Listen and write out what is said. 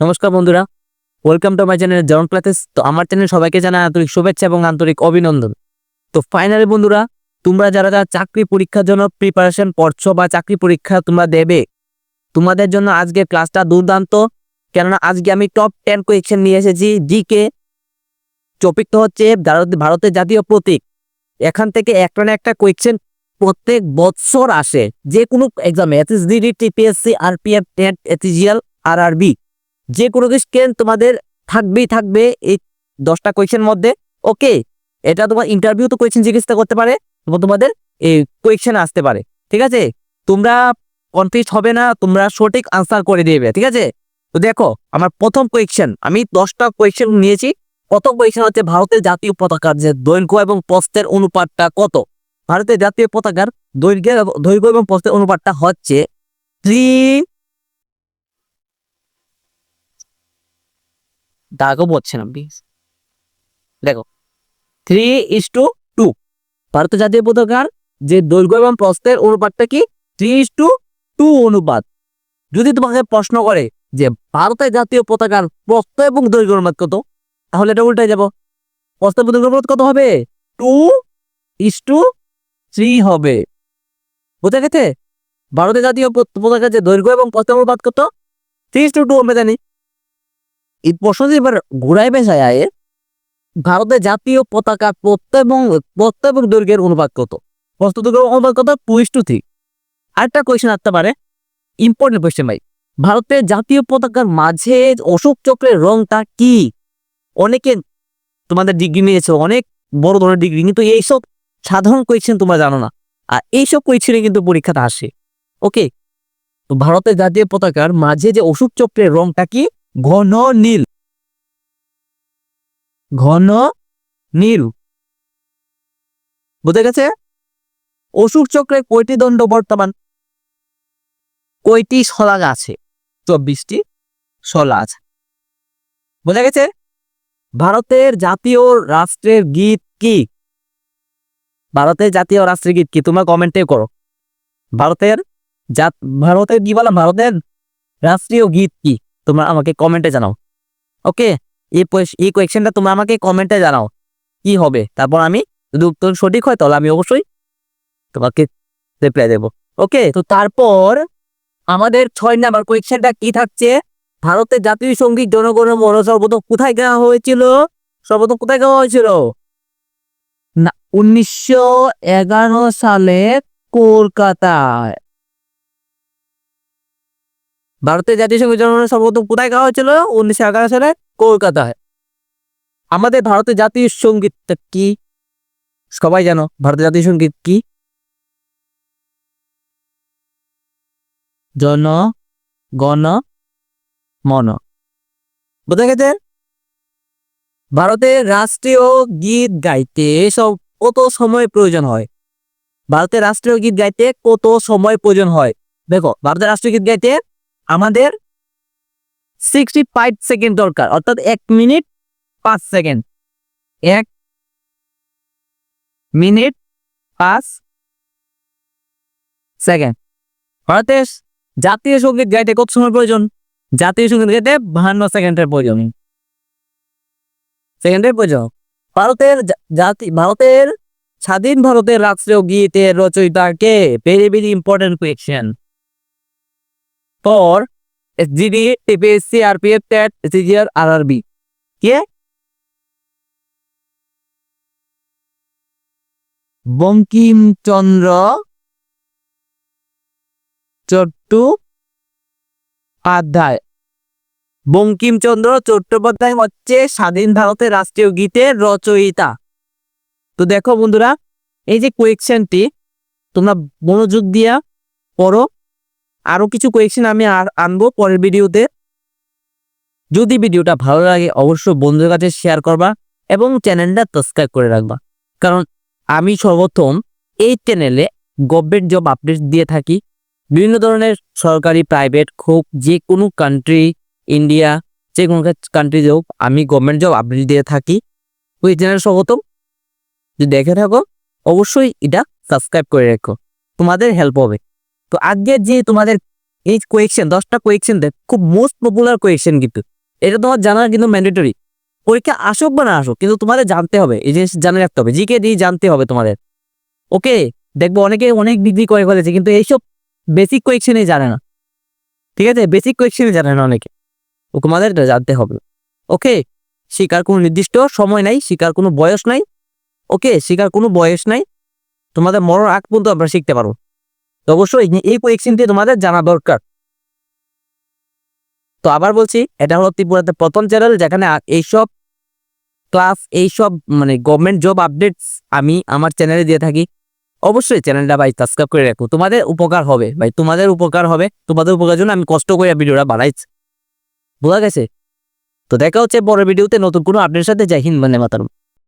নমস্কার বন্ধুরা welcome to my channel John classes তো আমার চ্যানেল সবাইকে জানাই আন্তরিক শুভেচ্ছা এবং আন্তরিক অভিনন্দন। তো ফাইনালি বন্ধুরা, তোমরা যারা যারা চাকরি পরীক্ষার জন্য প্রিপারেশন পড়ছো বা চাকরি পরীক্ষা তোমরা দেবে, তোমাদের জন্য আজকে ক্লাসটা দুর্দান্ত। কেননা আজকে আমি টপ টেন কোয়েকশন নিয়ে এসেছি জিকে টপিকটা হচ্ছে ভারত- ভারতের জাতীয় প্রতীক। এখান থেকে একটা না একটা কোয়েকশন প্রত্যেক বৎসর আসে যে কোনো এক্সামে SSDD TPSC RPF TET ATGL আর আরবি যে কোনো কোয়েশ্চেন তোমাদের থাকবেই থাকবে এই দশটা কোয়েশ্চেন মধ্যে ওকে এটা তোমার ইন্টারভিউ তো কোয়েশ্চেন জিজ্ঞাসা করতে পারে তোমাদের এই কোয়েশ্চেন আসতে পারে, ঠিক আছে? তোমরা কনফিউজ হবে না, তোমরা সঠিক আনসার করে দিবে, ঠিক আছে? তো দেখো, আমার প্রথম কোয়েশ্চেন আমি দশটা কোয়েশ্চেন নিয়েছি। প্রথম কোয়েশ্চেন হচ্ছে ভারতের জাতীয় পতাকার যে দৈর্ঘ্য এবং প্রস্থের অনুপাতটা কত? ভারতের জাতীয় পতাকার দৈর্ঘ্য দৈর্ঘ্য এবং প্রস্থের অনুপাতটা হচ্ছে দাগও বলছে না দেখো থ্রি ইস টু টু ভারতের জাতীয় পতাকার যে দৈর্ঘ্য এবং প্রস্তের অনুপাতটা কি? থ্রি ইস টু টু অনুপাত। যদি তোমাকে প্রশ্ন করে যে ভারতের জাতীয় পতাকার প্রস্থ এবং দৈর্ঘ্য অনুপাত কত? তাহলে এটা উল্টে যাব। প্রস্থ এবং দৈর্ঘ্য অনুপাত কত হবে? টু ইস টু থ্রি হবে। বুঝা গেছে? ভারতের জাতীয় পত- পতাকার যে দৈর্ঘ্য এবং প্রস্থ অনুপাত কত? থ্রি ইস টু টু আমরা জানি। এই প্রশ্ন এবার ঘুরাই বেসায় ভারতের জাতীয় পতাকা প্রত্য এবং দৈর্ঘ্যের অনুপাত কত? প্রস্ত দৈর্ঘ্যের অনুপাত কত? টু ইস টু থ্রি আরেকটা কোয়েশ্চেন আসতে পারে। ইম্পর্টেন্ট কোয়েশ্চেন ভাই। ভারতের জাতীয় পতাকার মাঝে অশোক চক্রের রংটা কি? অনেকে তোমাদের ডিগ্রি নিয়েছো, অনেক বড় ধরনের ডিগ্রি কিন্তু এইসব সাধারণ কোয়েশ্চেন তোমরা জানো না। আর এইসব কোয়েশ্চেনে কিন্তু পরীক্ষাতে আসে। ওকে তো ভারতের জাতীয় পতাকার মাঝে যে অশোক চক্রের রংটা কি? ঘন নীল। ঘন নীল। বুঝে গেছে? অশোক চক্রে কয়টি দণ্ড বর্তমান? কয়টি শলাগ আছে? চব্বিশটি শলা আছে। বোঝা গেছে? ভারতের জাতীয় রাষ্ট্রের গীত কি? ভারতের জাতীয় রাষ্ট্রের গীত কি? তোমরা কমেন্টে করো। ভারতের ভারতের কি বলা? ভারতের রাষ্ট্রীয় গীত কি? তোমরা আমাকে কমেন্টে জানাও। ওকে এই এই কোয়েশ্চেনটা তোমরা আমাকে কমেন্টে জানাও। কি হবে? তারপর আমি যদি উত্তর সঠিক হয়, তাহলে আমি অবশ্যই তোমাকে রিপ্লাই দেবো। ওকে তো তারপর আমাদের ছয় নাম্বার কোয়েশ্চেনটা কি থাকছে? ভারতের জাতীয় সংগীত জনগণ মন সর্বপ্রথম কোথায় গাওয়া হয়েছিল? সর্বপ্রথম কোথায় গাওয়া হয়েছিল? না, উনিশশো এগারো সালে কলকাতায়। ভারতের জাতীয় সংগীত সর্বপ্রথম কোথায় গাওয়া হয়েছিল? উনিশশো এগারো সালে কলকাতায়। আমাদের ভারতের জাতীয় সঙ্গীতটা কি? সবাই জানো ভারতের জাতীয় সংগীত কি? জন, গণ, মন। বোঝা গেছে? ভারতের রাষ্ট্রীয় গীত গাইতে সব কত সময় প্রয়োজন হয়? ভারতের রাষ্ট্রীয় গীত গাইতে কত সময় প্রয়োজন হয়? দেখো ভারতের রাষ্ট্রীয় গীত গাইতে আমাদের সিক্সটি ফাইভ সেকেন্ড দরকার, অর্থাৎ এক মিনিট পাঁচ সেকেন্ড এক মিনিট পাঁচ সেকেন্ড ভারতের জাতীয় সংগীত গাইতে কত সময় প্রয়োজন? জাতীয় সংগীত গাইতে বাহান্ন সেকেন্ডের প্রয়োজন। সেকেন্ডের প্রয়োজন। ভারতের জাতি, ভারতের স্বাধীন ভারতের রাষ্ট্রীয় গীতের রচয়িতা কে very very important question for GD TPSC RPF TET CGR RRB কে? বঙ্কিমচন্দ্র চট্টোপাধ্যায়। বঙ্কিমচন্দ্র চট্টোপাধ্যায় হচ্ছে স্বাধীন ভারতের রাষ্ট্রীয় গীতের রচয়িতা। তো দেখো বন্ধুরা, এই যে কোয়েকশনটি তোমরা মনোযোগ দিয়া পড়ো। আরও কিছু কোয়েকশন আমি আনব পরের ভিডিওতে যদি ভিডিওটা ভালো লাগে, অবশ্যই বন্ধুদের কাছে শেয়ার করবা এবং চ্যানেলটা সাবস্ক্রাইব করে রাখবা। কারণ আমি সর্বপ্রথম এই চ্যানেলে গভর্নমেন্ট জব আপডেট দিয়ে থাকি। বিভিন্ন ধরনের সরকারি প্রাইভেট হোক যে কোনো কান্ট্রি ইন্ডিয়া যে কোনো কান্ট্রি হোক, আমি গভর্নমেন্ট জব আপডেট দিয়ে থাকি। ওই চ্যানেল সর্বপ্রথম যদি দেখে থাকো, অবশ্যই এটা সাবস্ক্রাইব করে রেখো। তোমাদের হেল্প হবে। তো আজকে যে তোমাদের এই কোয়েকশন দশটা কোয়েকশন দেখ খুব মোস্ট পপুলার কোয়েকশন কিন্তু। এটা তোমার জানা কিন্তু ম্যান্ডেটরি পরীক্ষা আসুক বা না আসুক, কিন্তু তোমাদের জানতে হবে, এই জিনিস জানা রাখতে হবে। জিকে দিয়ে জানতে হবে তোমাদের। ওকে দেখব অনেকে অনেক ডিগ্রি করে ফেলেছে, কিন্তু এইসব বেসিক কোয়েকশনই জানে না। ঠিক আছে? বেসিক কোয়েকশনই জানে না অনেকে। ও তোমাদের এটা জানতে হবে। ওকে শিকার কোনো নির্দিষ্ট সময় নাই, শিকার কোনো বয়স নাই। ওকে শিকার কোনো বয়স নাই। তোমাদের মরণ আগ পর্যন্ত আমরা শিখতে পারব। তো অবশ্যই এই- কোয়েকশনটি তোমাদের জানা দরকার। তো আবার বলছি, এটা হলো ত্রিপুরাতে প্রথম চ্যানেল যেখানে এইসব ক্লাস এইসব মানে গভর্নমেন্ট জব আপডেটস আমি আমার চ্যানেলে দিয়ে থাকি। অবশ্যই চ্যানেলটা ভাই সাবস্ক্রাইব করে রাখো। তোমাদের উপকার হবে ভাই, তোমাদের উপকার হবে। তোমাদের উপকার জন্য আমি কষ্ট করে ভিডিওটা বানাইছি। বোঝা গেছে? তো দেখা হচ্ছে পরের ভিডিওতে নতুন কোনো আপডেটের সাথে। জয় হিন্দ মানে মাতারম।